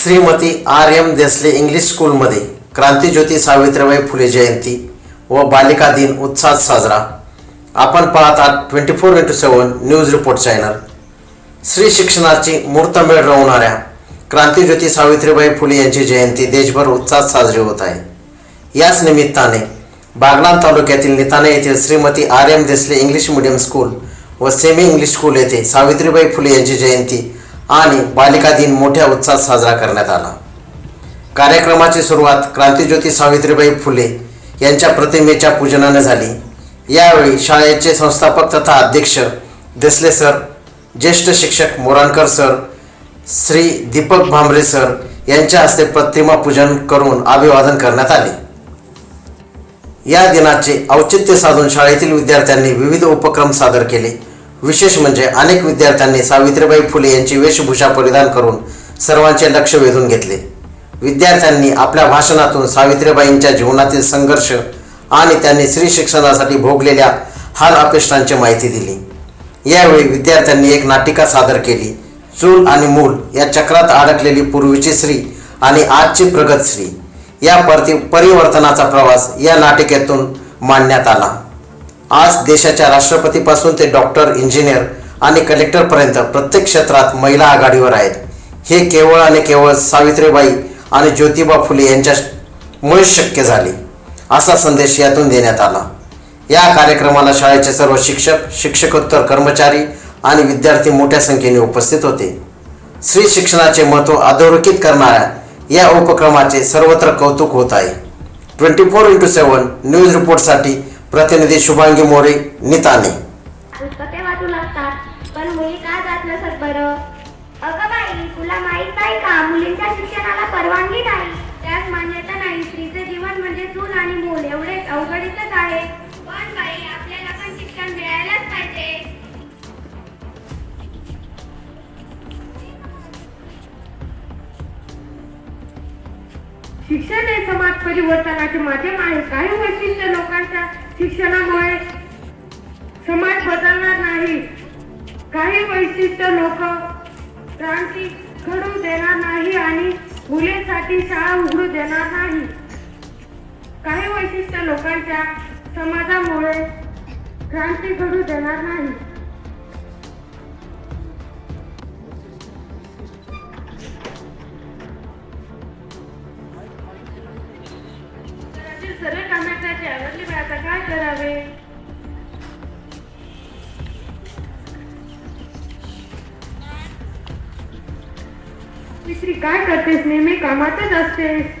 Shrimati R M Desale English स्कूलमध्ये क्रांतीज्योती सावित्रीबाई फुले जयंती व बालिका दिन उत्साहात साजरा. आपण पाहत आहात twenty four into seven news report channel स्त्री शिक्षणाची मूर्तमेळ रवणाऱ्या क्रांतीज्योती सावित्रीबाई फुले यांची जयंती देशभर उत्साहात साजरी होत आहे. याच निमित्ताने बागलाण तालुक्यातील निताने येथील Shrimati R M Desale English medium school व सेमी इंग्लिश स्कूल येथे सावित्रीबाई फुले यांची जयंती आणि बालिका दिन मोठ्या उत्साहात साजरा करण्यात आला. कार्यक्रमाची सुरुवात क्रांतीज्योती सावित्रीबाई फुले यांच्या प्रतिमेच्या पूजनाने झाली. यावेळी शाळेचे संस्थापक तथा अध्यक्ष देसले सर ज्येष्ठ शिक्षक मोराणकर सर श्री दीपक भांबरे सर यांच्या हस्ते प्रतिमा पूजन करून अभिवादन करण्यात आले. या दिनाचे औचित्य साधून शाळेतील विद्यार्थ्यांनी विविध उपक्रम सादर केले. विशेष म्हणजे अनेक विद्यार्थ्यांनी सावित्रीबाई फुले यांची वेशभूषा परिधान करून सर्वांचे लक्ष वेधून घेतले. विद्यार्थ्यांनी आपल्या भाषणातून सावित्रीबाईंच्या जीवनातील संघर्ष आणि त्यांनी स्त्री शिक्षणासाठी भोगलेल्या हाल अपेष्टांची माहिती दिली. यावेळी विद्यार्थ्यांनी एक नाटिका सादर केली. चूल आणि मूल या चक्रात अडकलेली पूर्वीची स्त्री आणि आजची प्रगत स्त्री. या परती परिवर्तनाचा प्रवास या नाटिकेतून मांडण्यात आला. आज देशाच्या राष्ट्रपतीपासून ते डॉक्टर इंजिनियर आणि कलेक्टरपर्यंत प्रत्येक क्षेत्रात महिला आघाडीवर आहेत. हे केवळ आणि केवळ सावित्रीबाई आणि ज्योतिबा फुले यांच्यामुळे शक्य झाले असा संदेश यातून देण्यात आला. या कार्यक्रमाला शाळेचे सर्व शिक्षक शिक्षकोत्तर कर्मचारी आणि विद्यार्थी मोठ्या संख्येने उपस्थित होते. स्त्री शिक्षणाचे महत्त्व अधोरेखित करणाऱ्या या उपक्रमाचे सर्वत्र कौतुक होत आहे. Twenty four into seven news रिपोर्टसाठी प्रतिनिधी शुभांगी मोरे निताने. पुस्तके वाचू लागतात पण मुली का जात नसत बरं? अगं बाई तुला माहीत नाही का मुलींच्या शिक्षणाला परवानगी नाही. त्यास मान्यता नाही स्त्रीचे जीवन म्हणजे चूल आणि मूल एवढेच अवघडीतच आहे. पण बाई आपल्याला पण शिक्षण मिळायलाच पाहिजे. शिक्षण हे समाज परिवर्तनाचे माध्यम आहे. काही वैशिष्ट्य लोकांच्या शिक्षणामुळे समाज बदलणार नाही. काही वैशिष्ट्य लोक क्रांती घडू देणार नाही आणि मुलींसाठी शाळा उघडू देणार नाही. काही वैशिष्ट्य लोकांच्या समाजामुळे क्रांती घडू देणार नाही. घरातील कामाच्या करावे? मित्री काय करतेस? नेहमी कामातच असते